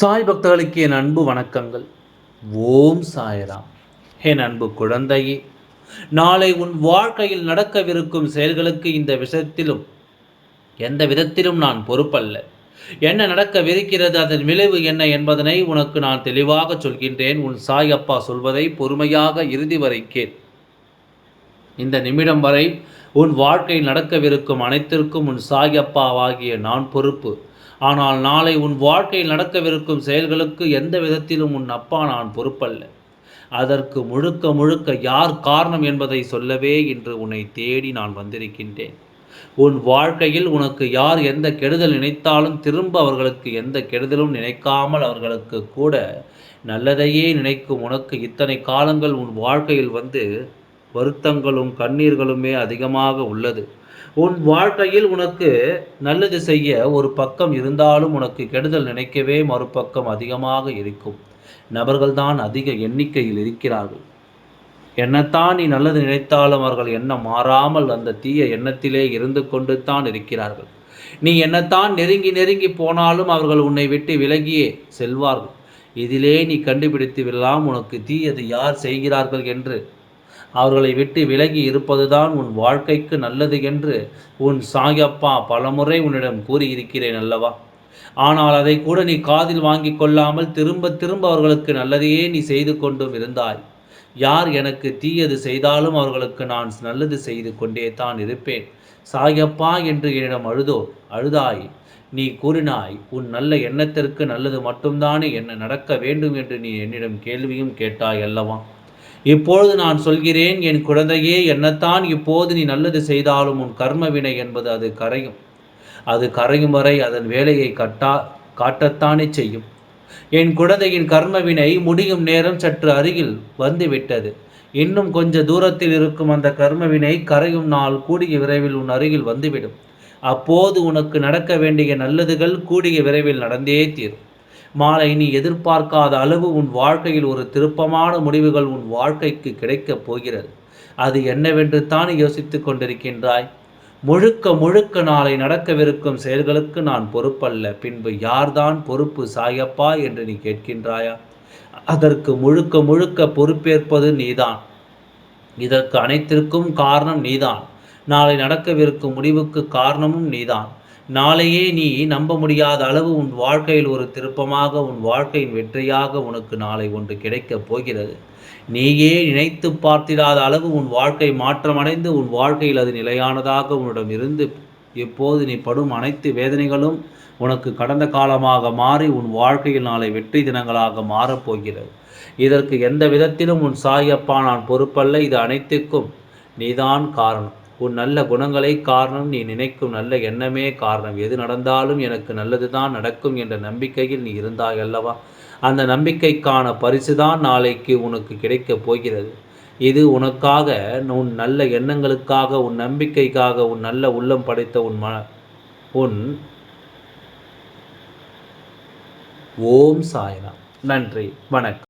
சாய் பக்தர்களுக்கு என் அன்பு வணக்கங்கள். ஓம் சாய்ராம். என் அன்பு குழந்தையே நாளை உன் வாழ்க்கையில் நடக்கவிருக்கும் செயல்களுக்கு இந்த விஷயத்திலும் எந்த விதத்திலும் நான் பொறுப்பல்ல. என்ன நடக்கவிருக்கிறது அதன் விளைவு என்ன என்பதனை உனக்கு நான் தெளிவாக சொல்கின்றேன். உன் சாய் அப்பா சொல்வதை பொறுமையாக இறுதி வரை கேள். இந்த நிமிடம் வரை உன் வாழ்க்கையில் நடக்கவிருக்கும் அனைத்திற்கும் உன் சாய் அப்பாவாகிய நான் பொறுப்பு. ஆனால் நாளை உன் வாழ்க்கையில் நடக்கவிருக்கும் செயல்களுக்கு எந்த விதத்திலும் உன் அப்பா நான் பொறுப்பல்ல. அதற்கு முழுக்க முழுக்க யார் காரணம் என்பதை சொல்லவே இன்று உன்னை தேடி நான் வந்திருக்கின்றேன். உன் வாழ்க்கையில் உனக்கு யார் எந்த கெடுதல் நினைத்தாலும் திரும்ப அவர்களுக்கு எந்த கெடுதலும் நினைக்காமல் அவர்களுக்கு கூட நல்லதையே நினைக்கும் உனக்கு இத்தனை காலங்கள் உன் வாழ்க்கையில் வந்து வருத்தங்களும் கண்ணீர்களுமே அதிகமாக உள்ளது. உன் வாழ்க்கையில் உனக்கு நல்லது செய்ய ஒரு பக்கம் இருந்தாலும் உனக்கு கெடுதல் நினைக்கவே மறுபக்கம் அதிகமாக இருக்கும். நபர்கள்தான் அதிக எண்ணிக்கையில் இருக்கிறார்கள். என்னத்தான் நீ நல்லது நினைத்தாலும் அவர்கள் எண்ணம் மாறாமல் அந்த தீய எண்ணத்திலே இருந்து கொண்டு தான் இருக்கிறார்கள். நீ என்னத்தான் நெருங்கி நெருங்கி போனாலும் அவர்கள் உன்னை விட்டு விலகியே செல்வார்கள். இதிலே நீ கண்டுபிடித்து விடலாம் உனக்கு தீயது யார் செய்கிறார்கள் என்று. அவர்களை விட்டு விலகி இருப்பதுதான் உன் வாழ்க்கைக்கு நல்லது என்று உன் சாயப்பா பலமுறை உன்னிடம் கூறியிருக்கிறேன் அல்லவா? ஆனால் அதை கூட நீ காதில் வாங்கி கொள்ளாமல் திரும்ப திரும்ப அவர்களுக்கு நல்லதையே நீ செய்து கொண்டும் இருந்தாய். யார் எனக்கு தீயது செய்தாலும் அவர்களுக்கு நான் நல்லது செய்து கொண்டே தான் இருப்பேன். சாயப்பா என்று என்னிடம் அழுதோ அழுதாய். நீ கூறினாய் உன் நல்ல எண்ணத்திற்கு நல்லது மட்டும்தானே என்ன நடக்க வேண்டும் என்று நீ என்னிடம் கேள்வியும் கேட்டாய் அல்லவா? இப்பொழுது நான் சொல்கிறேன் என் குழந்தையே என்னத்தான் இப்போது நீ நல்லது செய்தாலும் உன் கர்ம வினை என்பது அது கரையும். அது கரையும் வரை அதன் வேலையை கட்டா காட்டத்தானே செய்யும். என் குழந்தையின் கர்மவினை முடியும் நேரம் சற்று அருகில் வந்துவிட்டது. இன்னும் கொஞ்ச தூரத்தில் இருக்கும் அந்த கர்மவினை கரையும் நாள் கூடிய விரைவில் உன் அருகில் வந்துவிடும். அப்போது உனக்கு நடக்க வேண்டிய நல்லதுகள் கூடிய விரைவில் நடந்தே தீரும். மாலை நீ எதிர்பார்க்காத அளவு உன் வாழ்க்கையில் ஒரு திருப்பமான முடிவுகள் உன் வாழ்க்கைக்கு கிடைக்கப் போகிறது. அது என்னவென்று தான் யோசித்து கொண்டிருக்கின்றாய்? முழுக்க முழுக்க நாளை நடக்கவிருக்கும் செயல்களுக்கு நான் பொறுப்பல்ல. பின்பு யார்தான் பொறுப்பு சாயப்பா என்று நீ கேட்கின்றாயா? அதற்கு முழுக்க முழுக்க பொறுப்பேற்பது நீதான். இதற்கு அனைத்திற்கும் காரணம் நீதான். நாளை நடக்கவிருக்கும் முடிவுக்கு காரணமும் நீதான். நாளையே நீ நம்ப முடியாத அளவு உன் வாழ்க்கையில் ஒரு திருப்பமாக உன் வாழ்க்கையின் வெற்றியாக உனக்கு நாளை ஒன்று கிடைக்கப் போகிறது. நீயே நினைத்து பார்த்திடாத அளவு உன் வாழ்க்கை மாற்றமடைந்து உன் வாழ்க்கையில் அது நிலையானதாக உன்னிடம் இருந்து இப்போது நீ படும் அனைத்து வேதனைகளும் உனக்கு கடந்த காலமாக மாறி உன் வாழ்க்கையில் நாளை வெற்றி தினங்களாக மாறப்போகிறது இதற்கு எந்த விதத்திலும் உன் சாயப்பா நான் பொறுப்பல்ல. இது அனைத்துக்கும் நீதான் காரணம். உன் நல்ல குணங்களை காரணம் நீ நினைக்கும் நல்ல எண்ணமே காரணம். எது நடந்தாலும் எனக்கு நல்லது தான் நடக்கும் என்ற நம்பிக்கையில் நீ இருந்தாய் அல்லவா? அந்த நம்பிக்கைக்கான பரிசு தான் நாளைக்கு உனக்கு கிடைக்கப் போகிறது. இது உனக்காக உன் நல்ல எண்ணங்களுக்காக உன் நம்பிக்கைக்காக உன் நல்ல உள்ளம் படைத்த உன் ம உன் ஓம் சாயனா நன்றி. வணக்கம்.